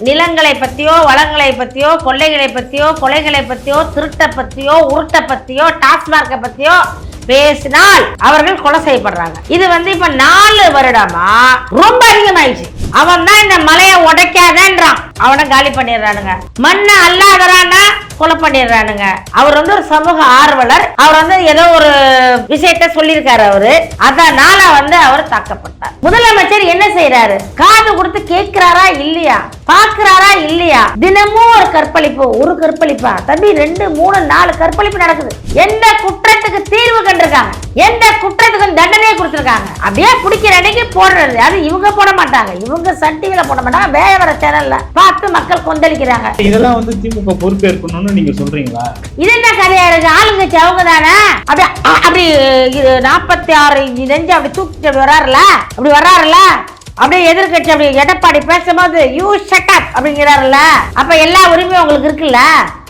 நிலங்களை பற்றியோ வளங்களை பற்றியோ கொள்ளைகளை பற்றியோ கொலைகளை பற்றியோ திருட்டை பற்றியோ உருட்டை பற்றியோ டாஸ்மார்க்கை பற்றியோ பேசினால் அவர்கள் கொலை செய்யப்படுறாங்க. இது வந்து இப்ப நாலு வருடமா ரொம்ப அதிகமாயிடுச்சு. அவன் தான் இந்த மலையை உடைக்காதன்றான். அவனை காலி பண்ணிடுறானுங்க. மண்ணை அல்லாதறான்னா கொலை பண்ணிடுறானுங்க. அவர் வந்து ஒரு சமூக ஆர்வலர். அவர் வந்து ஏதோ ஒரு விஷயத்த சொல்லியிருக்காரு அவரு. அதனால வந்து அவர் தாக்கப்பட்டார். முதலமைச்சர் என்ன செய்யறாரு காது கொடுத்து கேட்கிறாரா இல்லையா? பாக்குறாரா இல்லையா? தினமும் ஒரு கற்பழிப்பு ஒரு கற்பழிப்பா? தம்பி ரெண்டு மூணு நாலு கற்பழிப்பு நடக்குது. எந்த குற்றத்துக்கு தீர்வு கண்டிருக்காங்க. எந்த குற்றத்துக்கும் தண்டனையை கொடுத்திருக்காங்க. அப்படியே பிடிக்கிற அன்னைக்கு போடுறது. அது இவங்க போட மாட்டாங்க. இவங்க சன் டிவில போட மாட்டாங்க. வேற சேனல்ல பார்த்து மக்கள் கொந்தளிக்கிறாங்க. இதெல்லாம் வந்து திமுக பொறுப்பேற்கணும்னு நீங்க சொல்றீங்களா? இது என்ன கதையா இருக்கு? ஆளுங்கட்சி அவங்க தானே? அப்படி அப்படி இது நாற்பத்தி ஆறு இஞ்சி நெஞ்சு அப்படி தூக்கிட்டு அப்படி வர்றாருல அப்படி வர்றாருல? அப்படியே எதிர்க்கட்சி அப்படி எடப்பாடி பேசும்போது யூ ஷட் அப் அப்படிங்கிறாருல்ல அப்ப எல்லா உரிமையும் உங்களுக்கு இருக்குல்ல?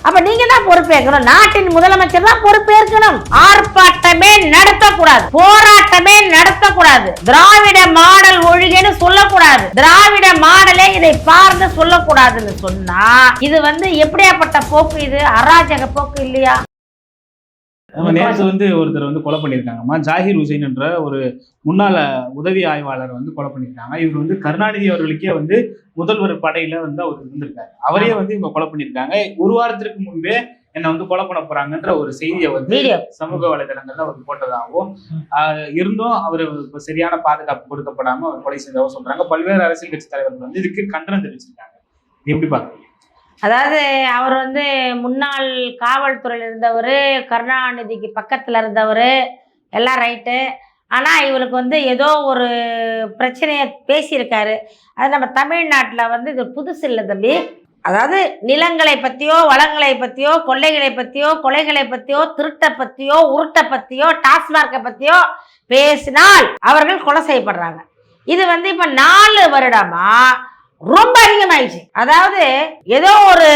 அப்ப நீங்க தான் பொறுப்பேற்கணும் நாட்டின் முதலமைச்சர் தான் பொறுப்பேற்கணும் ஆர்ப்பாட்டமே நடத்தக்கூடாது. போராட்டமே நடத்தக்கூடாது. திராவிட மாடல் ஒழிகன்னு சொல்லக்கூடாது. திராவிட மாடலே இதை பார்த்து சொல்லக்கூடாதுன்னு சொன்னா இது வந்து எப்படியாப்பட்ட போக்கு இது? அராஜக போக்கு இல்லையா? நேற்று வந்து ஒருத்தர் வந்து கொலை பண்ணியிருக்காங்கம்மா ஜாகிர் ஹுசைன் என்ற ஒரு முன்னாள் உதவி ஆய்வாளர் வந்து கொலை பண்ணியிருக்காங்க. இவர் வந்து கருணாநிதி அவர்களுக்கே வந்து முதல்வர் படையில வந்து அவர் இருந்திருக்காரு அவரே வந்து இவங்க கொலை பண்ணியிருக்காங்க. ஒரு வாரத்திற்கு முன்பே என்னை வந்து கொலை பண்ண போறாங்கன்ற ஒரு செய்தியை வந்து சமூக வலைதளங்கள்ல அவர் போட்டதாகவும் இருந்தும் அவர் இப்ப சரியான பாதுகாப்பு கொடுக்கப்படாம அவர் கொலை செய்ததாக சொல்றாங்க. பல்வேறு அரசியல் கட்சி தலைவர்கள் வந்து இதுக்கு கண்டனம் தெரிவிச்சிருக்காங்க. எப்படி பாக்குறீங்க? அதாவது அவர் வந்து முன்னாள் காவல்துறையில் இருந்தவர் கருணாநிதிக்கு பக்கத்தில் இருந்தவர் எல்லாம் ரைட்டு. ஆனால் இவருக்கு வந்து ஏதோ ஒரு பிரச்சனையை பேசியிருக்காரு. அது நம்ம தமிழ்நாட்டில் வந்து இது புதுசு இல்லை தம்பி. அதாவது நிலங்களை பற்றியோ வளங்களை பற்றியோ கொள்ளைகளை பற்றியோ கொலைகளை பற்றியோ திருட்டை பற்றியோ உருட்டை பற்றியோ டாஸ்மார்க்கை பற்றியோ பேசினால் அவர்கள் கொலை செய்யப்படுறாங்க. இது வந்து இப்போ நாலு வருடமாக ரொம்ப அதிகமாயிடுச்சு. அதாவது ஏதோ ஒரு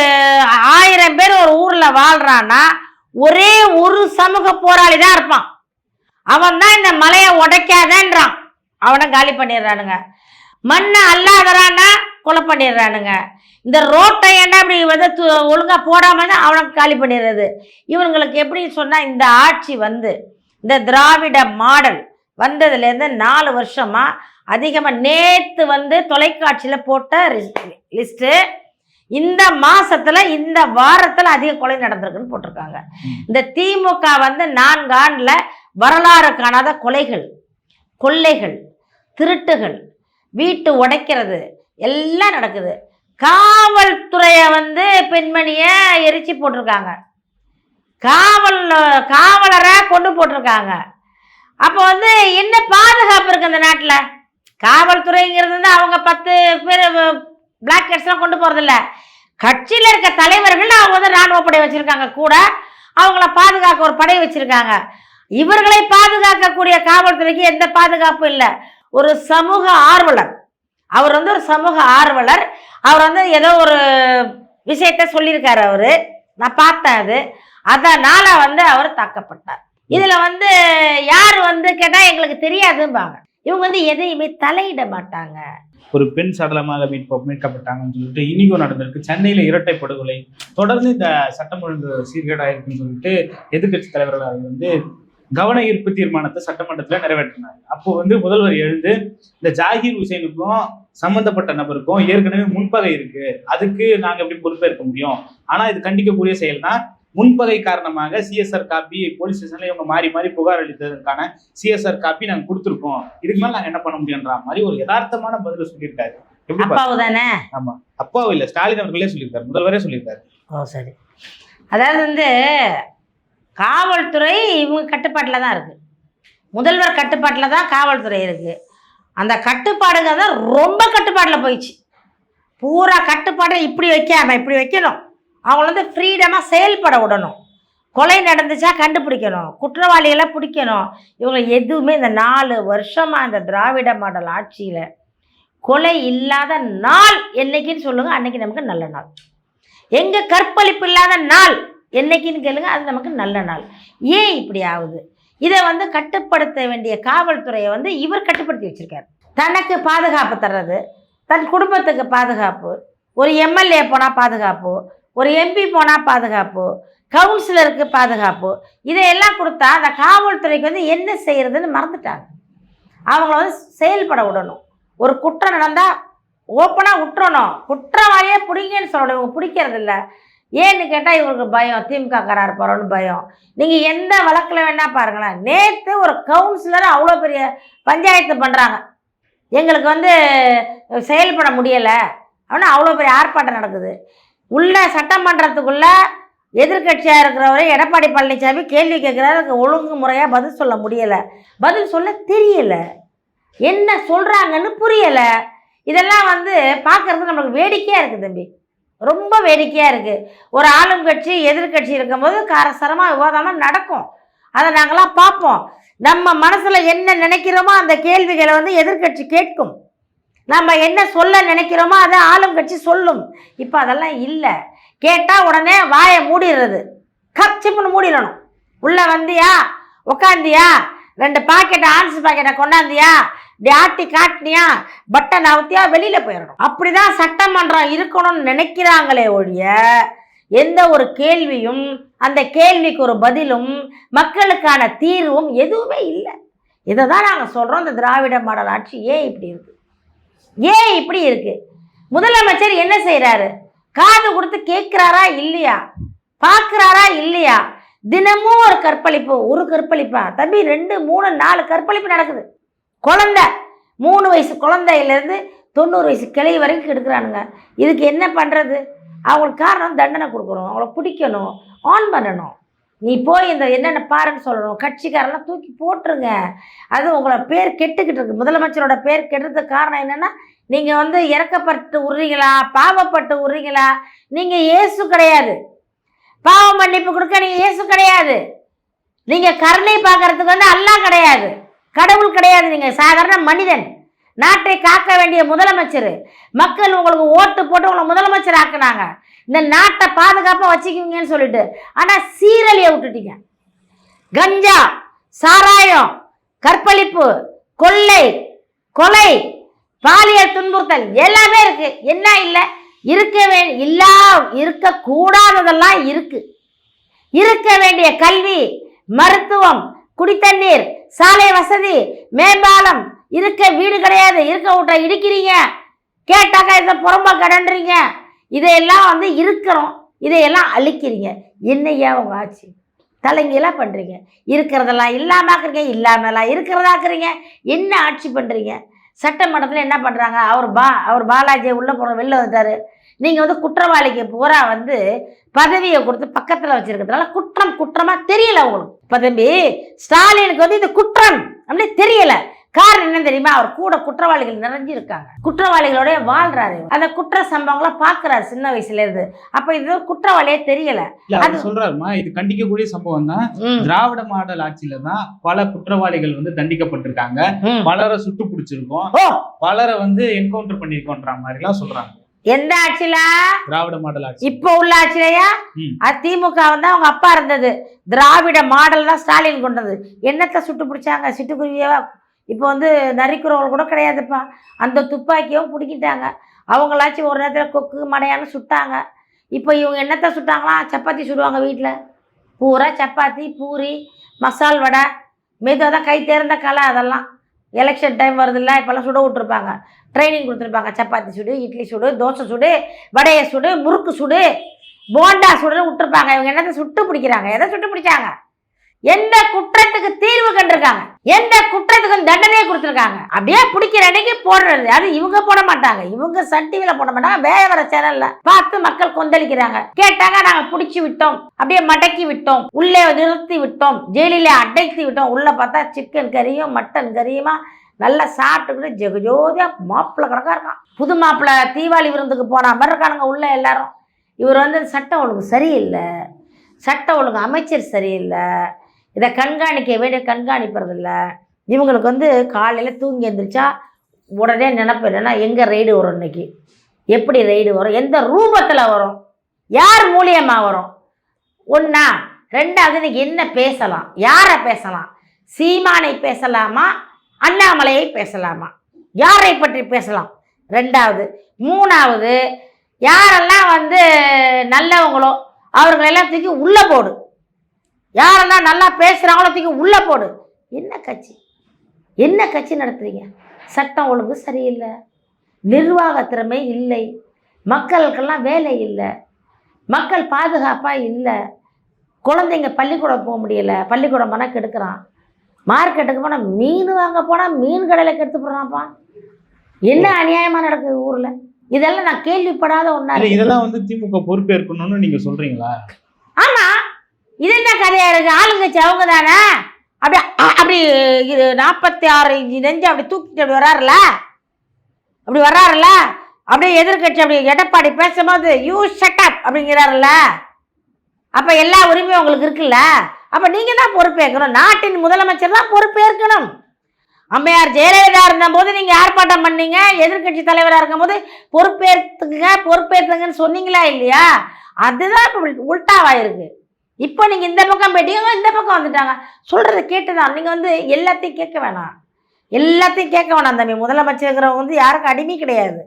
ஆயிரம் பேர் ஒரு ஊர்ல வாழ்றான்னா ஒரே ஒரு சமூக போராளி தான் இருப்பான். அவன் தான் இந்த மலையை உடைக்காதன்றான். அவனை காலி பண்ணிடுறானுங்க. மண்ணை அல்லாதறான்னா கொலை பண்ணிடுறானுங்க. இந்த ரோட்டை என்ன இப்படி வந்து ஒழுங்காக ஒழுங்கா போடாம அவனை காலி பண்ணிடுறது. இவங்களுக்கு எப்படி சொன்னா இந்த ஆட்சி வந்து இந்த திராவிட மாடல் வந்ததுலேருந்து நாலு வருஷமாக அதிகமாக நேற்று வந்து தொலைக்காட்சியில் போட்ட லிஸ்ட்டு. இந்த மாசத்துல இந்த வாரத்தில் அதிக கொலை நடந்திருக்குன்னு போட்டிருக்காங்க. இந்த திமுக வந்து நான்கு ஆண்டில் வரலாறு காணாத கொலைகள் கொள்ளைகள் திருட்டுகள் வீட்டு உடைக்கிறது எல்லாம் நடக்குது. காவல்துறையை வந்து பெண்மணியை எரிச்சு போட்டிருக்காங்க. காவல் காவலரை கொண்டு போட்டிருக்காங்க. அப்போ வந்து என்ன பாதுகாப்பு இருக்கு அந்த நாட்டில்? காவல்துறைங்கிறது வந்து அவங்க பத்து பேர் பிளாக் கேட்ஸ்லாம் கொண்டு போகிறதில்ல கட்சியில் இருக்க தலைவர்கள் அவங்க வந்து ராணுவ படை வச்சுருக்காங்க. கூட அவங்கள பாதுகாக்க ஒரு படை வச்சுருக்காங்க. இவர்களை பாதுகாக்கக்கூடிய காவல்துறைக்கு எந்த பாதுகாப்பும் இல்லை. ஒரு சமூக ஆர்வலர். அவர் வந்து ஒரு சமூக ஆர்வலர். அவர் வந்து ஏதோ ஒரு விஷயத்த சொல்லியிருக்காரு அவர். நான் பார்த்தேன் அது. அதனால் வந்து அவர் தாக்கப்பட்டார். இதில் வந்து யார் வந்து கேட்டால் எங்களுக்கு தெரியாதும்பாங்க. இவங்க வந்து எதையுமே தலையிட மாட்டாங்க ஒரு பெண் சடலமாக மீட்ப மீட்கப்பட்டாங்கன்னு சொல்லிட்டு இனிக்கும் நடந்திருக்கு. சென்னையில இரட்டை படுகொலை. தொடர்ந்து இந்த சட்டம் ஒழுங்கு சீர்கேடாயிருக்குன்னு சொல்லிட்டு எதிர்க்கட்சி தலைவர்கள் வந்து கவன ஈர்ப்பு தீர்மானத்தை சட்டமன்றத்தில் நிறைவேற்றினார் அப்போ வந்து முதல்வர் எழுந்து இந்த ஜாகிர் ஹுசைனுக்கும் சம்பந்தப்பட்ட நபருக்கும் ஏற்கனவே முன்பகை இருக்கு. அதுக்கு நாங்கள் எப்படி பொறுப்பேற்க முடியும்? ஆனால் இது கண்டிக்கக்கூடிய செயல் தான் முன்பகை காரணமாக சிஎஸ்ஆர் காப்பி போலீஸ் ஸ்டேஷன்ல இவங்க மாறி மாறி புகார் அளித்ததற்கான சிஎஸ்ஆர் காப்பி நாங்க கொடுத்துருக்கோம். இதுக்கு மேல நாங்க என்ன பண்ண முடியுன்ற மாதிரி ஒரு யதார்த்தமான பதில சொல்லியிருக்காரு? அப்பாவு தானே ஆமா. அப்பாவும் இல்ல ஸ்டாலின் அவர்களே சொல்லியிருக்காரு. முதல்வரே சொல்லியிருக்காரு. ஓ சரி. அதாவது வந்து காவல்துறை இவங்க கட்டுப்பாட்டில் தான் இருக்குது முதல்வர் கட்டுப்பாட்டில் தான் காவல்துறை இருக்குது அந்த கட்டுப்பாடுங்க தான் ரொம்ப கட்டுப்பாட்டில் போயிடுச்சு. பூரா கட்டுப்பாடு இப்படி வைக்காம இப்படி வைக்கணும். அவங்கள வந்து ஃப்ரீடமாக செயல்பட விடணும். கொலை நடந்துச்சா கண்டுபிடிக்கணும். குற்றவாளிகளை பிடிக்கணும். இவங்க எதுவுமே இந்த நாலு வருஷமாக இந்த திராவிட மாடல் ஆட்சியில் கொலை இல்லாத நாள் என்னைக்குன்னு சொல்லுங்கள் அன்னைக்கு நமக்கு நல்ல நாள். எங்கள் கற்பழிப்பு இல்லாத நாள் என்னைக்குன்னு கேளுங்க. அது நமக்கு நல்ல நாள். ஏன் இப்படி ஆகுது? இதை வந்து கட்டுப்படுத்த வேண்டிய காவல்துறையை வந்து இவர் கட்டுப்படுத்தி வச்சுருக்கார். தனக்கு பாதுகாப்பு தர்றது தன் குடும்பத்துக்கு பாதுகாப்பு ஒரு எம்எல்ஏ போனால் பாதுகாப்பு ஒரு எம்பி போனால் பாதுகாப்பு கவுன்சிலருக்கு பாதுகாப்பு இதையெல்லாம் கொடுத்தா அந்த காவல்துறைக்கு வந்து என்ன செய்கிறதுன்னு மறந்துட்டாங்க. அவங்கள வந்து செயல்பட விடணும். ஒரு குற்றம் நடந்தால் ஓப்பனாக விட்டுறணும். குற்றவாளியே பிடிங்கன்னு சொல்லணும். இவங்க பிடிக்கிறது இல்லை. ஏன்னு கேட்டால் இவங்களுக்கு பயம். திமுக காரர் போகிறோன்னு பயம். நீங்கள் எந்த வழக்கில் வேணால் பாருங்களேன். நேற்று ஒரு கவுன்சிலர் அவ்வளோ பெரிய பஞ்சாயத்து பண்ணுறாங்க எங்களுக்கு வந்து செயல்பட முடியலை. ஆனால் அவ்வளோ பெரிய ஆர்ப்பாட்டம் நடக்குது. உள்ள சட்டமன்றத்துக்குள்ள எதிர்க்கட்சியாக இருக்கிறவரை எடப்பாடி பழனிசாமி கேள்வி கேட்குறாரு. அதுக்கு ஒழுங்கு முறையாக பதில் சொல்ல முடியலை. பதில் சொல்ல தெரியலை. என்ன சொல்கிறாங்கன்னு புரியலை. இதெல்லாம் வந்து பார்க்குறது நம்மளுக்கு வேடிக்கையாக இருக்குது தம்பி. ரொம்ப வேடிக்கையாக இருக்குது ஒரு ஆளும் கட்சி எதிர்க்கட்சி இருக்கும்போது காரசாரமாக விவாதமாக நடக்கும். அதை நாங்களாம் பார்ப்போம். நம்ம மனசில் என்ன நினைக்கிறோமோ அந்த கேள்விகளை வந்து எதிர்க்கட்சி கேட்கும். நம்ம என்ன சொல்ல நினைக்கிறோமோ அதை ஆளும் கட்சி சொல்லும். இப்போ அதெல்லாம் இல்லை. கேட்டால் உடனே வாயை மூடிடுறது. கப்சிப்புன்னு மூடிடணும். உள்ளே வந்தியா? உக்காந்தியா? ரெண்டு பாக்கெட்டை ஆன்ஸ் பாக்கெட்டை கொண்டாந்தியா? இப்படி ஆட்டி காட்டினியா? பட்டன் அவுத்தியா வெளியில் போயிடணும். அப்படிதான் சட்டமன்றம் இருக்கணும்னு நினைக்கிறாங்களே ஒழிய எந்த ஒரு கேள்வியும் அந்த கேள்விக்கு ஒரு பதிலும் மக்களுக்கான தீர்வும் எதுவுமே இல்லை. இதை தான் நாங்கள் சொல்கிறோம் இந்த திராவிட மாடல் ஆட்சி ஏன் இப்படி இருக்கு? ஏன் இப்படி இருக்கு? முதலமைச்சர் என்ன செய்கிறாரு காது கொடுத்து கேட்குறாரா இல்லையா? பார்க்குறாரா இல்லையா? தினமும் ஒரு கற்பழிப்பு ஒரு கற்பழிப்பா? தம்பி ரெண்டு மூணு நாலு கற்பழிப்பு நடக்குது. குழந்தை மூணு வயசு குழந்தையிலேருந்து தொண்ணூறு வயசு கிளை வரைக்கும் கெடுக்கிறானுங்க. இதுக்கு என்ன பண்ணுறது அவங்களுக்கு காரணம் தண்டனை கொடுக்கணும் அவங்கள பிடிக்கணும் ஆன் பண்ணணும். நீ போய் இந்த என்னென்ன பாருன்னு சொல்லணும். கட்சிக்காரெல்லாம் தூக்கி போட்டுருங்க. அது உங்களோட பேர் கெட்டுக்கிட்டு இருக்கு. முதலமைச்சரோட பேர் கெட்டதுக்கு காரணம் என்னென்னா நீங்கள் வந்து இறக்கப்பட்டு உர்றீங்களா பாவப்பட்டு உர்றீங்களா நீங்கள் இயேசு கிடையாது. பாவம் மன்னிப்பு கொடுக்க நீங்கள் இயேசு கிடையாது. நீங்கள் கருணை பார்க்கறதுக்கு வந்து அல்லாஹ் கிடையாது. கடவுள் கிடையாது நீங்கள் சாதாரண மனிதன். நாட்டை காக்க வேண்டிய முதலமைச்சர். மக்கள் உங்களுக்கு ஓட்டு போட்டு உங்களை முதலமைச்சர் ஆக்குனாங்க. இந்த நாட்டை பாதுகாப்பாக வச்சுக்குவீங்கன்னு சொல்லிட்டு. ஆனால் சீரழிய விட்டுட்டீங்க. கஞ்சா சாராயம் கற்பழிப்பு கொள்ளை கொலை பாலியல் துன்புறுத்தல் எல்லாமே இருக்கு. என்ன இல்லை? இருக்க வே இல்லா இருக்கக்கூடாததெல்லாம் இருக்கு. இருக்க வேண்டிய கல்வி மருத்துவம் குடித்தண்ணீர் சாலை வசதி மேம்பாலம் இருக்க வீடு கிடையாது இருக்க விட்ட இடிக்கிறீங்க. கேட்டாக்கா இதை புறம்பா கடன்றீங்க இதையெல்லாம் வந்து இருக்கிறோம். இதையெல்லாம் அழிக்கிறீங்க. என்னையா உங்கள் ஆட்சி? தலைங்கெல்லாம் பண்ணுறீங்க இருக்கிறதெல்லாம் இல்லாமாக்குறீங்க இல்லாமலாம் இருக்கிறதாக்குறீங்க. என்ன ஆட்சி பண்ணுறீங்க சட்டமன்றத்தில் என்ன பண்ணுறாங்க அவர் பா அவர் பாலாஜியை உள்ளே போன வெளில வந்துட்டார். நீங்கள் வந்து குற்றவாளிக்கு பூரா வந்து பதவியை கொடுத்து பக்கத்தில் வச்சுருக்கிறதுனால குற்றம் குற்றமாக தெரியலை உங்களுக்கு. பதம்பி ஸ்டாலினுக்கு வந்து இது குற்றம். அப்படின்னு தெரியலை. காரணம் என்ன தெரியுமா? அவர் கூட குற்றவாளிகள் நிறைஞ்சு இருக்காங்க குற்றவாளிகளோட வாழ்றாரு அந்த குற்ற சம்பவங்களை பார்க்கறாரு சின்ன வயசுல இருந்து. அப்ப இது குற்றவாளியே தெரியல. அவர் சொல்றாருமா இது கண்டிக்கக்கூடிய சம்பவம் தான். திராவிட மாடல் ஆட்சியில தான் பல குற்றவாளிகள் வந்து தண்டிக்கப்பட்டிருக்காங்க. பலரை சுட்டு பிடிச்சிருக்கோம். பலரை வந்து என்கவுண்டர் பண்ணிருக்கோன்ற மாதிரி எல்லாம் சொல்றாங்க. எந்த ஆட்சியில? திராவிட மாடல் ஆட்சி. இப்ப உள்ள ஆட்சியிலையா. அதிமுக வந்து அவங்க அப்பா இருந்தது. திராவிட மாடல் தான் ஸ்டாலின் கொண்டது. என்னத்தை சுட்டு பிடிச்சாங்க? சிட்டுக்குருவியவா? இப்போ வந்து நரிக்குறவங்க கூட கிடையாதுப்பா. அந்த துப்பாக்கியும் பிடிக்கிட்டாங்க. அவங்களாச்சும் ஒரு நேரத்தில் கொக்கு மடையான்னு சுட்டாங்க. இப்போ இவங்க என்னத்தை சுட்டாங்களா? சப்பாத்தி சுடுவாங்க வீட்டில் பூரா சப்பாத்தி பூரி மசால் வடை மெதுவாக தான் கை தேர்ந்த கலை அதெல்லாம். எலெக்ஷன் டைம் வருதுல்ல இப்போல்லாம் சுட விட்ருப்பாங்க ட்ரைனிங் கொடுத்துருப்பாங்க. சப்பாத்தி சுடு இட்லி சுடு தோசை சுடு வடையை சுடு முறுக்கு சுடு போண்டா சுடுன்னு விட்டுருப்பாங்க. இவங்க என்னத்தை சுட்டு பிடிக்கிறாங்க? எதை சுட்டு பிடிச்சாங்க? எந்த குற்றத்துக்கு தீர்வு கண்டிருக்காங்க? எந்த குற்றத்துக்கு தண்டனையை கொடுத்துருக்காங்க? அப்படியே பிடிக்கிற அன்னைக்கு போடுறது. அது இவங்க போட மாட்டாங்க. இவங்க சன் டிவில போட மாட்டாங்க. வேற வேற சேனல்ல பார்த்து மக்கள் கொந்தளிக்கிறாங்க. கேட்டாங்க நாங்க பிடிச்சி விட்டோம். அப்படியே மடக்கி விட்டோம். உள்ளே நிறுத்தி விட்டோம். ஜெயிலிலே அடைத்து விட்டோம். உள்ள பார்த்தா சிக்கன் கறியும் மட்டன் கறியுமா நல்லா சாப்பிட்டுக்கிட்டு ஜெகஜோதியா மாப்பிள்ளை கணக்கா இருக்கான். புது மாப்பிள்ளை தீபாவளி விருந்துக்கு போன மாதிரி இருக்கானுங்க உள்ள எல்லாரும். இவர் வந்து சட்டம் ஒழுங்கு சரியில்லை. சட்டம் ஒழுங்கு அமைச்சர் சரியில்லை. இதை கண்காணிக்க வேண்டிய கண்காணிப்பறதில்ல. இவங்களுக்கு வந்து காலையில் தூங்கி எழுந்திரிச்சா உடனே நினப்பு இல்லைன்னா எங்கே ரெய்டு வரும் இன்னைக்கு? எப்படி ரெய்டு வரும்? எந்த ரூபத்தில் வரும்? யார் மூலியமாக வரும்? ஒன்றா ரெண்டாவது இன்னைக்கு என்ன பேசலாம்? யாரை பேசலாம்? சீமானை பேசலாமா? அண்ணாமலையை பேசலாமா? யாரை பற்றி பேசலாம்? ரெண்டாவது. மூணாவது யாரெல்லாம் வந்து நல்லவங்களோ அவர்களெல்லாம் தூக்கி உள்ளே போடு. யாரெல்லாம் நல்லா பேசுகிறாங்களோ தூக்கி உள்ளே போடு. என்ன கட்சி? என்ன கட்சி நடத்துறீங்க? சட்டம் ஒழுங்கு சரியில்லை. நிர்வாக திறமை இல்லை. மக்களுக்கெல்லாம் வேலை இல்லை. மக்கள் பாதுகாப்பாக இல்லை. குழந்தைங்க பள்ளிக்கூடம் போக முடியல. பள்ளிக்கூடம் போனால் கெடுக்கிறான். மார்க்கெட்டுக்கு போனால் மீன் வாங்க போனால் மீன் கடையில் கெடுத்து போடுறான்ப்பா. என்ன அநியாயமாக நடக்குது ஊரில்? இதெல்லாம் நான் கேள்விப்படாத ஒன்றா இதெல்லாம் வந்து திமுக பொறுப்பேற்கணும்னு நீங்க சொல்றீங்களா? ஆமாம் இது என்ன கதையா இருக்கு ஆளுங்கட்சி அவங்க தானே? அப்படி அப்படி இது நாற்பத்தி ஆறு இஞ்சி நெஞ்சு அப்படி தூக்கிட்டு அப்படி வர்றாருல? அப்படி வர்றாருல? அப்படியே எதிர்க்கட்சி அப்படி எடப்பாடி பேசும்போது யூ ஷட்டப் அப்படிங்கிறாருல்ல அப்போ எல்லா உரிமையும் உங்களுக்கு இருக்குல்ல? அப்போ நீங்கள் தான் பொறுப்பேற்கணும். நாட்டின் முதலமைச்சர் தான் பொறுப்பேற்கணும். அம்மையார் ஜெயலலிதா இருந்தபோது நீங்கள் ஆர்ப்பாட்டம் பண்ணீங்க. எதிர்க்கட்சி தலைவராக இருக்கும்போது பொறுப்பேற்றுங்க பொறுப்பேற்றுங்கன்னு சொன்னீங்களா இல்லையா? அதுதான் இப்போ உல்டாவாயிருக்கு இப்போ நீங்கள் இந்த பக்கம் போயிட்டீங்க இந்த பக்கம் வந்துட்டாங்க. சொல்கிறத கேட்டு தான் நீங்கள் வந்து எல்லாத்தையும் கேட்க வேணாம். எல்லாத்தையும் கேட்க வேணாம் தம்பி. முதலமைச்சருங்கிறவங்க வந்து யாருக்கும் அடிமை கிடையாது.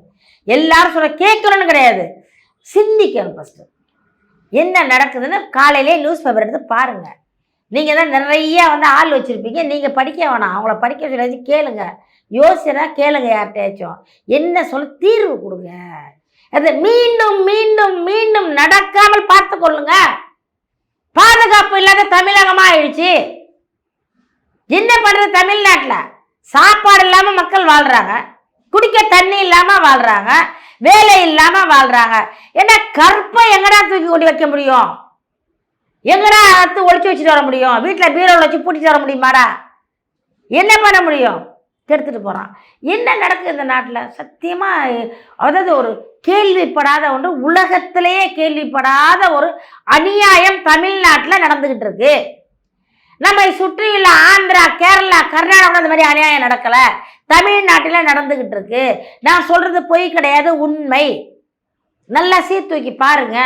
எல்லாரும் சொல்ல கேட்கணும்னு கிடையாது. சிந்திக்கணும் ஃபஸ்ட்டு என்ன நடக்குதுன்னு காலையிலே நியூஸ் பேப்பர் எடுத்து பாருங்கள் நீங்கள் தான் நிறைய வந்து ஆள் வச்சுருப்பீங்க. நீங்கள் படிக்க வேணாம். அவங்கள படிக்க சொல்லி கேளுங்க. யோசனை கேளுங்க யார்கிட்டயாச்சும். என்ன சொல்ல தீர்வு கொடுங்க. அது மீண்டும் மீண்டும் மீண்டும் நடக்காமல் பார்த்து கொள்ளுங்கள் பாதுகாப்பு இல்லாத தமிழகமாக ஆயிடுச்சு என்ன பண்ணுறது தமிழ்நாட்டில்? சாப்பாடு இல்லாமல் மக்கள் வாழ்கிறாங்க குடிக்க தண்ணி இல்லாமல் வாழ்கிறாங்க வேலை இல்லாமல் வாழ்கிறாங்க ஏன்னா கற்பை எங்கடா தூக்கி கொண்டு வைக்க முடியும்? எங்கடா அறுத்து ஒழிச்சு வச்சுட்டு வர முடியும்? வீட்டில் பீரோவில் வச்சு பூட்டிட்டு வர முடியுமாடா? என்ன பண்ண முடியும்? கெடுத்துட்டு போகிறான் என்ன நடக்குது இந்த நாட்டில்? சத்தியமாக அதாவது ஒரு கேள்விப்படாத ஒன்று உலகத்திலேயே கேள்விப்படாத ஒரு அநியாயம் தமிழ்நாட்டில் நடந்துக்கிட்டு இருக்கு. நம்மை சுற்றியுள்ள ஆந்திரா கேரளா கர்நாடகா இந்த மாதிரி அநியாயம் நடக்கலை. தமிழ்நாட்டில் நடந்துக்கிட்டு இருக்கு. நான் சொல்கிறது பொய் கிடையாது உண்மை. நல்லா சீர்தூக்கி பாருங்க.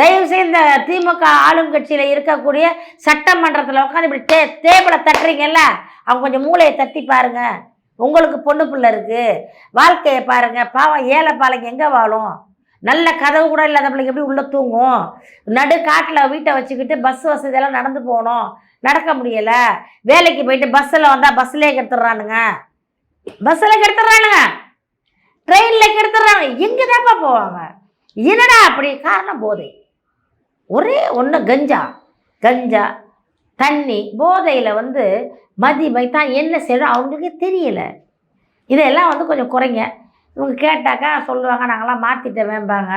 தயவுசெய்து இந்த திமுக ஆளும் கட்சியில் இருக்கக்கூடிய சட்டமன்றத்தில் உட்காந்து இப்படி டே டேபிளை தட்டுறீங்கல்ல அவங்க கொஞ்சம் மூளையை தட்டி பாருங்கள் உங்களுக்கு பொண்ணு பிள்ளை இருக்குது வாழ்க்கையை பாருங்கள் பாவம் ஏழை பாலைங்க எங்கே வாழும்? நல்ல கதவு கூட இல்லாத பிள்ளைங்க எப்படி உள்ளே தூங்கும்? நடு காட்டில் வீட்டை வச்சுக்கிட்டு பஸ் வசதியெல்லாம் நடந்து போகணும். நடக்க முடியலை. வேலைக்கு போயிட்டு பஸ்ஸில் வந்தால் பஸ்ஸிலே கெடுத்துட்றானுங்க. பஸ்ஸில் கெடுத்துட்றானுங்க. ட்ரெயினில் கெடுத்துட்றாங்க எங்கே தான்ப்பா போவாங்க? என்னடா அப்படி? காரணம் போதை. ஒரே ஒன்று கஞ்சா. கஞ்சா தண்ணி போதையில் வந்து மதி தான் என்ன செய்யணும் அவங்களுக்கு தெரியலை. இதெல்லாம் வந்து கொஞ்சம் குறைங்க. இவங்க கேட்டாக்கா சொல்லுவாங்க நாங்களாம் மாற்றிட்டவேம்பாங்க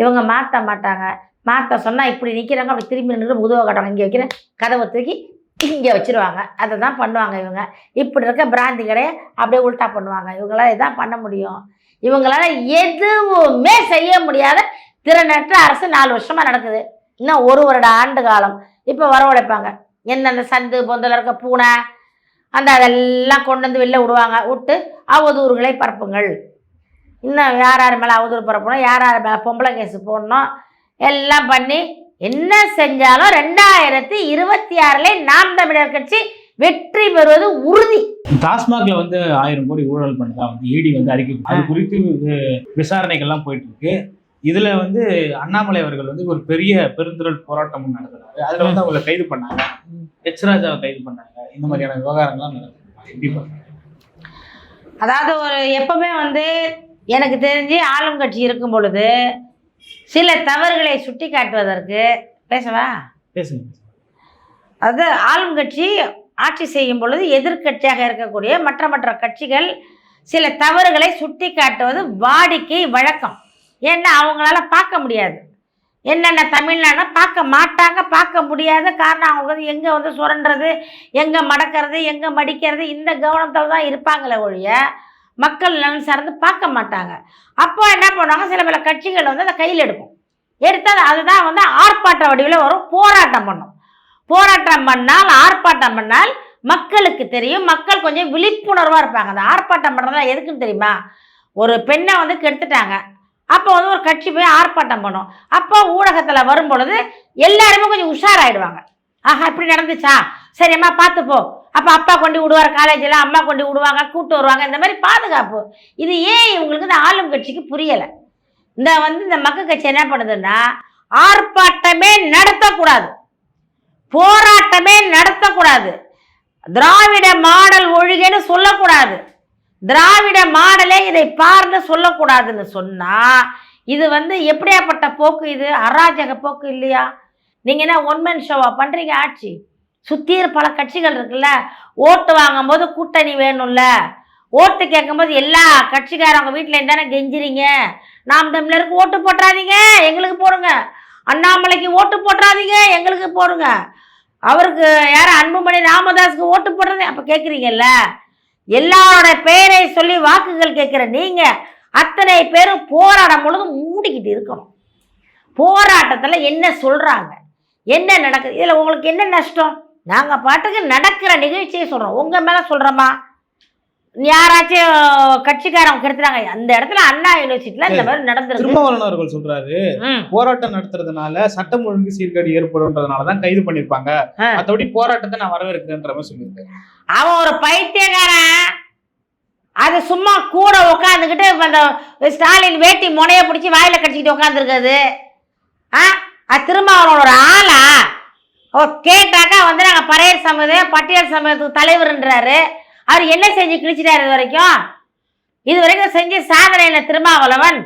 இவங்க மாற்ற மாட்டாங்க. மாற்ற சொன்னால் இப்படி நிற்கிறாங்க அப்படி திரும்பி நின்று உதவ கட்டுவாங்க இங்கே வைக்கிற கதவை தூக்கி இங்கே வச்சுருவாங்க. அதை தான் பண்ணுவாங்க இவங்க. இப்படி இருக்க பிராந்தி கடையை அப்படியே உல்ட்டா பண்ணுவாங்க. இவங்களால இதான் பண்ண முடியும். இவங்களால எதுவுமே செய்ய முடியாத திறனற்ற அரசு நாலு வருஷமாக நடக்குது. இன்னும் ஒரு வருட ஆண்டு காலம். இப்போ வரவழைப்பாங்க. என்னென்ன சந்து பொந்தில் இருக்க பூனை அந்த அதெல்லாம் கொண்டு வந்து வெளில விடுவாங்க. விட்டு அவதூறுகளை பரப்புங்கள். இன்னும் யார் யார் மேலே அவதூறு பரப்பணும்? யார் யார் மேலே பொம்பளை கேஸ் போடணும்? எல்லாம் பண்ணி என்ன செஞ்சாலும் ரெண்டாயிரத்தி இருபத்தி ஆறிலே நாம் தமிழர் கட்சி வெற்றி பெறுவது உறுதி. டாஸ்மாக்ல வந்து ஆயிரம் கோடி ஊழல் பண்ணதா வந்து இடி வந்து அறிக்கை அது குறித்து விசாரணைகள்லாம் போயிட்டு இருக்கு. இதுல வந்து அண்ணாமலை அவர்கள் வந்து ஒரு பெரிய பெருந்திரள் போராட்டம் நடத்துறாரு அதுல வந்து அவங்களை கைது பண்ணாங்க. எச் ராஜாவை கைது பண்ணாங்க. இந்த மாதிரியான விவகாரங்கள்லாம் நடக்குது? அதாவது ஒரு எப்பவுமே வந்து எனக்கு தெரிஞ்சு ஆளும் கட்சி இருக்கும் பொழுது சில தவறுகளை சுட்டி காட்டுவதற்கு பேசவா? பேசுங்க அது ஆளும் கட்சி ஆட்சி செய்யும் பொழுது எதிர்க்கட்சியாக இருக்கக்கூடிய மற்ற மற்ற கட்சிகள் சில தவறுகளை சுட்டி காட்டுவது வாடிக்கை வழக்கம். ஏன்னா அவங்களால பார்க்க முடியாது. என்னென்ன தமிழ்நாடுனா பார்க்க மாட்டாங்க பார்க்க முடியாத. காரணம் அவங்க வந்து எங்கே வந்து சுரண்டுறது எங்கே மடக்கிறது எங்கே மடிக்கிறது இந்த கவனத்தில் தான் இருப்பாங்களே ஒழிய மக்கள் நலன் சார்ந்து பார்க்க மாட்டாங்க. அப்போ என்ன பண்ணுவாங்க? சில பல கட்சிகள் வந்து அதை கையில் எடுக்கும். எடுத்தால் அதுதான் வந்து ஆர்ப்பாட்ட வடிவில் வரும் போராட்டம் பண்ணும். போராட்டம் பண்ணால் ஆர்ப்பாட்டம் பண்ணால் மக்களுக்கு தெரியும். மக்கள் கொஞ்சம் விழிப்புணர்வாக இருப்பாங்க. அந்த ஆர்ப்பாட்டம் பண்ணுறதா எதுக்குன்னு தெரியுமா? ஒரு பெண்ணை வந்து கெடுத்துட்டாங்க. அப்போ வந்து ஒரு கட்சி போய் ஆர்ப்பாட்டம் பண்ணும். அப்போ ஊடகத்தில் வரும் பொழுது எல்லாருமே கொஞ்சம் உஷாராயிடுவாங்க. ஆஹா இப்படி நடந்துச்சா? சரி அம்மா பார்த்துப்போ அப்போ அப்பா கொண்டு விடுவார் காலேஜில் அம்மா கொண்டு விடுவாங்க கூட்டு வருவாங்க இந்த மாதிரி பாதுகாப்பு. இது ஏன் இவங்களுக்கு இந்த ஆளும் கட்சிக்கு புரியலை? இந்த வந்து இந்த மக்கள் கட்சி என்ன பண்ணுதுன்னா ஆர்ப்பாட்டமே நடத்தக்கூடாது. போராட்டமே நடத்தக்கூடாது. திராவிட மாடல் ஒழுகேன்னு சொல்லக்கூடாது. திராவிட மாடலே இதை பார்த்து சொல்லக்கூடாதுன்னு சொன்னால் இது வந்து எப்படியாப்பட்ட போக்கு இது? அராஜக போக்கு இல்லையா? நீங்கள் என்ன ஒன்மேன் ஷோவா பண்ணுறீங்க ஆட்சி? சுத்தி பல கட்சிகள் இருக்குல்ல ஓட்டு வாங்கும்போது கூட்டணி வேணும்ல. ஓட்டு கேட்கும்போது எல்லா கட்சிக்காரவங்க வீட்டில் இருந்தானே கெஞ்சுறீங்க? நாம் தமிழருக்கு ஓட்டு போட்டுறாதீங்க எங்களுக்கு போடுங்க. அண்ணாமலைக்கு ஓட்டு போட்டுறாதீங்க எங்களுக்கு போடுங்க. அவருக்கு யார் அன்புமணி ராமதாஸுக்கு ஓட்டு போடுறது அப்போ கேட்குறீங்கல்ல எல்லாரோட பெயரை சொல்லி வாக்குகள் கேட்குற நீங்கள் அத்தனை பேரும் போராடும் பொழுது மூடிக்கிட்டு இருக்கணும். போராட்டத்தில் என்ன சொல்கிறாங்க என்ன நடக்குது? இதில் உங்களுக்கு என்ன நஷ்டம்? நாங்கள் பாட்டுக்கு நடக்கிற நிகழ்ச்சியை சொல்கிறோம் உங்கள் மேலே சொல்கிறோமா யாராச்சும் கட்சிக்காரங்க கெடுத்துறாங்க அந்த இடத்துல அண்ணா யூனிவர்சிட்டியில் இந்த மாதிரி நடந்திருக்கு. திருமாவளவன் அவர்கள் சொல்றாரு போராட்டம் நடத்துறதுனால சட்டம் ஒழுங்கு சீர்கேடு ஏற்படும்ன்றதுனாலதான் கைது பண்ணிருப்பாங்க ஆ. மத்தபடி போராட்டத்தை நான் வரவேற்கிறேன்ற மாதிரி சொல்லியிருக்காரு அவன் ஒரு பைத்தியக்காரன். அது சும்மா கூட உட்காந்துக்கிட்டு அந்த ஸ்டாலின் வேட்டி முனைய பிடிச்சி வாயில கடிச்சிக்கிட்டு உட்காந்துருக்குது ஆ? அது திரும்ப அவனோட ஒரு ஆளா? ஓ கேட்டாக்கா வந்து நாங்கள் பறையர் சமூகம் பட்டியல் சமூகத்துக்கு தலைவர்ன்றாரு. அவர் என்ன செஞ்சு கிழிச்சிட்டாரு இது வரைக்கும் இது வரைக்கும் செஞ்ச சாதனையில திருமாவளவன்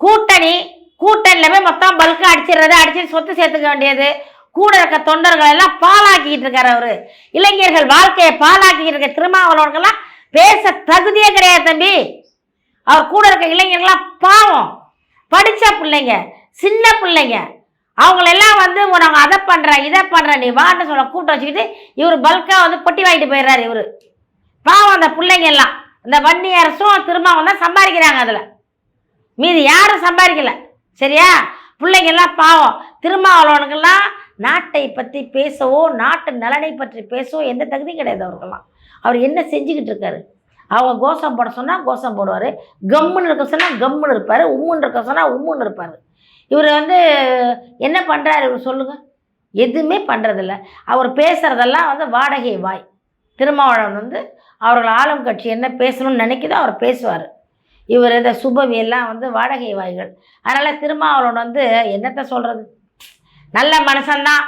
கூட்டணி கூட்டணியில் போய் மொத்தம் பல்கா அடிச்சிடுறது அடிச்சு சொத்து சேர்த்துக்க வேண்டியது கூட இருக்க தொண்டர்கள் எல்லாம் பாலாக்கிக்கிட்டு இருக்காரு அவரு. இளைஞர்கள் வாழ்க்கையை பாலாக்கிக்கிட்டு இருக்க திருமாவளவர்கள்லாம் பேச தகுதியே கிடையாது தம்பி. அவர் கூட இருக்க இளைஞர்கள்லாம் பாவம். படித்த பிள்ளைங்க சின்ன பிள்ளைங்க அவங்களெல்லாம் வந்து நாங்கள் அதை பண்ணுறேன் இதை பண்ணுறேன் நீ வான்னு சொல்ல கூட்டம் வச்சுக்கிட்டு இவர் பல்காக வந்து பொட்டி வாங்கிட்டு போயிடுறாரு இவர். பாவம் அந்த பிள்ளைங்க எல்லாம் இந்த வன்னி அரசும் திருமாவும் தான் சம்பாதிக்கிறாங்க அதில். மீதி யாரும் சம்பாதிக்கல. சரியா? பிள்ளைங்கெல்லாம் பாவம். திருமாவளவனுக்கெல்லாம் நாட்டை பற்றி பேசவோ நாட்டு நலனை பற்றி பேசவோ எந்த தகுதியும் கிடையாது அவருக்கெல்லாம். அவர் என்ன செஞ்சுக்கிட்டு இருக்காரு? அவங்க கோஷம் போட சொன்னால் கோஷம் போடுவார். கம்முன்னு இருக்க சொன்னால் கம்முன்னு இருப்பார். உம்முன்னு இருக்க சொன்னால் உம்முன்னு இருப்பார். இவர் வந்து என்ன பண்ணுறாரு இவர் சொல்லுங்கள் எதுவுமே பண்ணுறதில்ல அவர் பேசுகிறதெல்லாம் வந்து வாடகை வாய். திருமாவளவன் வந்து அவர்கள் ஆளும் கட்சி என்ன பேசணும்னு நினைக்குதோ அவர் பேசுவார். இவர் இந்த சுபவி எல்லாம் வந்து வாடகை வாய்கள். அதனால் திருமாவளவன் வந்து என்னத்த சொல்கிறது நல்ல மனுஷன்தான்.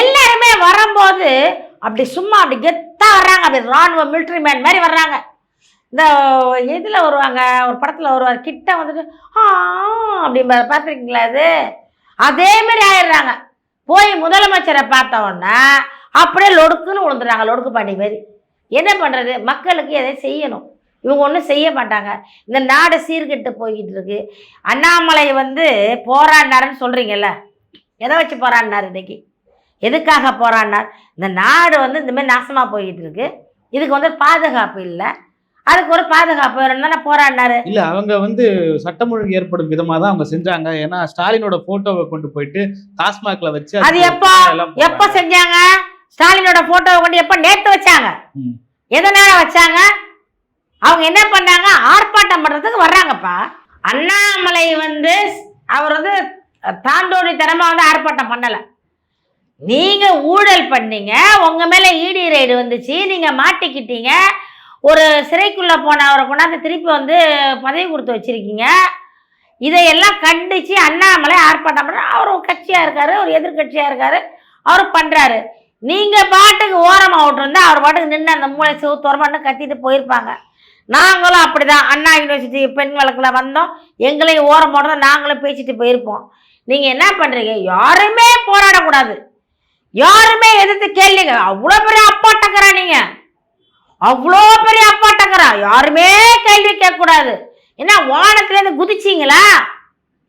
எல்லாருமே வரும்போது அப்படி சும்மா அப்படி கெத்தாக வர்றாங்க. அப்படி ராணுவ மிலிட்ரி மேன் மாதிரி வர்றாங்க. இந்த இதில் வருவாங்க ஒரு படத்தில் வருவார். கிட்ட வந்துட்டு ஆ அப்படி பார்த்துருக்கீங்களா அது அதே மாதிரி ஆயிடுறாங்க. போய் முதலமைச்சரை பார்த்த உடனே அப்படியே லொடுக்குன்னு விழுந்துடுறாங்க லொடுக்கு பாண்டி மாதிரி. என்ன பண்ணுறது மக்களுக்கு எதை செய்யணும்? இவங்க ஒன்றும் செய்ய மாட்டாங்க. இந்த நாடு சீர்கெட்டு போய்கிட்டு இருக்கு. அண்ணாமலை வந்து போராடினாருன்னு சொல்கிறீங்கல்ல எதை வச்சு போராடினார் இன்னைக்கு? எதுக்காக போராடினார்? இந்த நாடு வந்து இந்த மாதிரி நாசமாக போய்கிட்டு இருக்கு. இதுக்கு வந்து பாதுகாப்பு இல்லை. அதுக்கு ஒரு பாதுகாப்பு வேணும் தானே போராடினாரு. இல்ல அவங்க வந்து சட்டம் ஒழுங்கு ஏற்படும் விதமா தான் அவங்க செஞ்சாங்க. ஏன்னா ஸ்டாலினோட போட்டோவை கொண்டு போயிட்டு டாஸ்மாக்ல வச்சு அது எப்போ? எப்போ. செஞ்சாங்க? ஸ்டாலினோட போட்டோவை கொண்டு எப்போ நேற்று வச்சாங்க. எதனால வச்சாங்க? அவங்க என்ன பண்ணாங்க? ஆர்ப்பாட்டம் பண்றதுக்கு வர்றாங்கப்பா. அண்ணாமலை வந்து அவர் வந்து தாண்டோடி தரமா வந்து ஆர்ப்பாட்டம் பண்ணல. நீங்க ஊழல் பண்ணீங்க. உங்க மேல இடி ரைடு வந்துச்சு. நீங்க மாட்டிக்கிட்டீங்க. ஒரு சிறைக்குள்ள போன அவரை கொண்டாந்து திருப்பி வந்து பதவி கொடுத்து வச்சிருக்கீங்க. இதையெல்லாம் கண்டிச்சு அண்ணாமலை ஆர்ப்பாட்டம் பண்ற அவர் கட்சியா இருக்காரு ஒரு எதிர்க்கட்சியா இருக்காரு. அவர் பண்றாரு. நீங்கள் பாட்டுக்கு ஓரமாக விட்டுருந்தா அவர் பாட்டுக்கு நின்று அந்த மூளை சிவத்தோரமாட்டு கத்திட்டு போயிருப்பாங்க. நாங்களும் அப்படிதான். அண்ணா யூனிவர்சிட்டி பெண் வழக்கில் வந்தோம். எங்களையும் ஓரம் போடுறோம் நாங்களும் பேசிட்டு போயிருப்போம். நீங்கள் என்ன பண்ணுறீங்க யாருமே போராடக்கூடாது. யாருமே எதிர்த்து கேள்விங்க. அவ்வளோ பெரிய அப்பாட்டக்கிறா நீங்கள் அவ்வளோ பெரிய அப்பாட்டக்கிறா யாருமே கேள்வி கேட்கக்கூடாது. என்ன வானத்துலேருந்து குதிச்சிங்களா?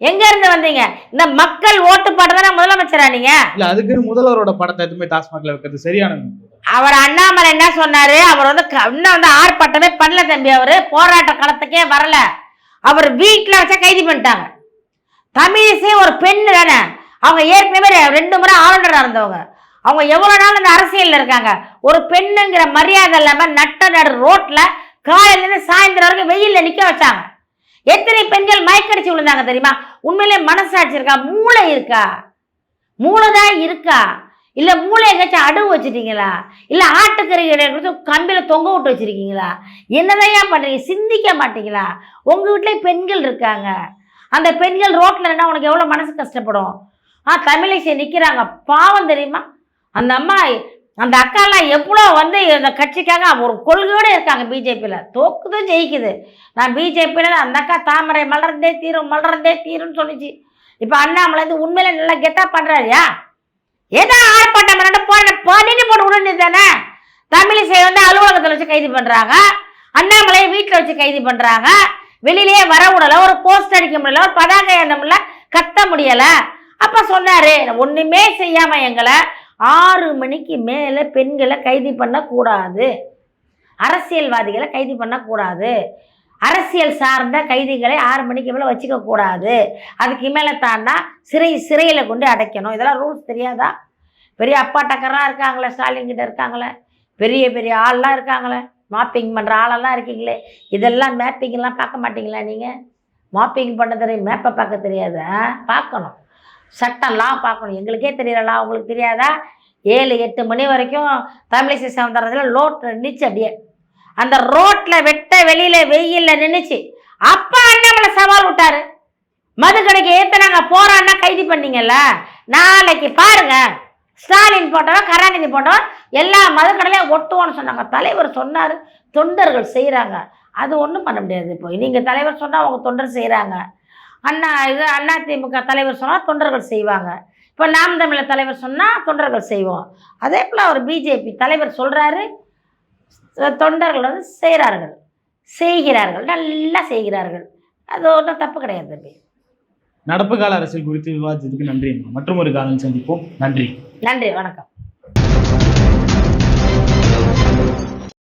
எங்க இருந்து வந்தீங்க? இந்த மக்கள் ஓட்டு போட்டதானே முதலமைச்சரா நீங்க? இல்ல அதுக்குன்னு முதல்வரோட படத்தை எதுவுமே டாஸ்மாக்ல வைக்கிறது சரியானது அவர் அண்ணாமலை என்ன சொன்னாரு? அவர் வந்து இன்னும் வந்து ஆர்ப்பாட்டமே பண்ணல தம்பி அவரு. போராட்ட களத்துக்கே வரல. அவர் வீட்டில் வச்சா கைது பண்ணிட்டாங்க. தமிழிசை ஒரு பெண் தானே. அவங்க ஏற்கனவே ரெண்டு முறை ஆளுநராக இருந்தவங்க. அவங்க எவ்வளோ நாள் இந்த அரசியலில் இருக்காங்க? ஒரு பெண்ணுங்கிற மரியாதை இல்லாமல் நட்ட நடு ரோட்டில் காலையிலேருந்து சாயந்தரம் வரைக்கும் வெயிலில் நிற்க வச்சாங்க. எத்தனை பெண்கள் மயக்கடிச்சு விழுந்தாங்க தெரியுமா? உண்மையிலே மனசாட்சி இருக்கா? மூளை இருக்கா? மூளை தான் இருக்கா? இல்லை மூளை எங்கேயாச்சும் அடவு வச்சுட்டீங்களா? இல்லை ஆட்டுக்கறி கொடுத்து கம்பியில் தொங்க விட்டு வச்சிருக்கீங்களா? என்னதான் பண்ணுறீங்க சிந்திக்க மாட்டீங்களா? உங்கள் வீட்டிலே பெண்கள் இருக்காங்க. அந்த பெண்கள் ரோட்டில் நின்னா உனக்கு எவ்வளோ மனசு கஷ்டப்படும்? ஆ தமிழிசை நிற்கிறாங்க பாவம் தெரியுமா? அந்த அம்மா அந்த அக்காலாம் எவ்வளோ வந்து இந்த கட்சிக்காக ஒரு கொள்கையோடு இருக்காங்க பிஜேபியில். தோக்குது ஜெயிக்குது. நான் பிஜேபியில் அந்த அக்கா தாமரை மலர்ந்தே தீரும் மலர்ந்தே தீரும்னு சொல்லிச்சு. இப்போ அண்ணாமலை வந்து உண்மையில நல்லா கெட்டா பண்ணுறாருயா ஏதோ ஆர்ப்பாட்டம் பண்ண போன பண்ணிட்டு போட்டு உடனே தானே? தமிழிசை வந்து அலுவலகத்தில் வச்சு கைது பண்ணுறாங்க அண்ணாமலையை வீட்டில் வச்சு கைது பண்ணுறாங்க வெளியிலேயே வர விடல ஒரு போஸ்ட் அடிக்க முடியல ஒரு பதாகை ஏந்த முடியல கத்த முடியலை. அப்போ சொன்னார் ஒன்றுமே செய்யாமல் எங்களை ஆறு மணிக்கு மேலே பெண்களை கைது பண்ணக்கூடாது அரசியல்வாதிகளை கைது பண்ணக்கூடாது அரசியல் சார்ந்த கைதிகளை ஆறு மணிக்கு மேலே வச்சுக்கக்கூடாது அதுக்கு மேலே தாண்டா சிறை சிறையில் கொண்டு அடைக்கணும். இதெல்லாம் ரூல்ஸ் தெரியாதா? பெரிய அப்பா டக்கராக இருக்காங்களே ஸ்டாலின் கிட்ட இருக்காங்களே. பெரிய பெரிய ஆள்லாம் இருக்காங்களே. மாப்பிங் பண்ணுற ஆளெல்லாம் இருக்கீங்களே. இதெல்லாம் மேப்பிங்லாம் பார்க்க மாட்டிங்களா நீங்கள் மாப்பிங் பண்ண தெரியும் மேப்பை பார்க்க தெரியாதா? பார்க்கணும். சட்டம்லாம் பார்க்கணும். எங்களுக்கே தெரியலா உங்களுக்கு தெரியாதா? ஏழு எட்டு மணி வரைக்கும் தமிழிசை சவுந்தரத்தில் லோட்டில் நின்றுச்சு அப்படியே. அந்த ரோட்டில் வெட்ட வெளியில் வெயிலில் நின்றுச்சு அப்பா அண்ணாமலை சவால் விட்டாரு. மது கடைக்கு ஏற்றுனாங்க போறான்னா கைது பண்ணீங்கல்ல? நாளைக்கு பாருங்க. ஸ்டாலின் போட்டவன் கருணாநிதி போட்டவன் எல்லா மதுக்கடையிலையும் ஒட்டுவோன்னு சொன்னாங்க. தலைவர் சொன்னார் தொண்டர்கள் செய்கிறாங்க அது ஒன்றும் பண்ண முடியாது இப்போ. நீங்கள் தலைவர் சொன்னால் அவங்க தொண்டர் செய்கிறாங்க அண்ணா இது அண்ணா திமுக தலைவர் சொன்னால் தொண்டர்கள் செய்வாங்க. இப்போ நாம் தமிழர் தலைவர் சொன்னால் தொண்டர்கள் செய்வோம். அதே போல் அவர் பிஜேபி தலைவர் சொல்கிறாரு தொண்டர்கள் வந்து செய்கிறார்கள் செய்கிறார்கள் நல்லா செய்கிறார்கள். அது ஒன்றும் தப்பு கிடையாது தம்பி. நடப்பு கால அரசியல் குறித்து விவாதித்ததுக்கு நன்றி மற்றும் ஒரு காலம் சந்திப்போம். நன்றி. நன்றி வணக்கம்.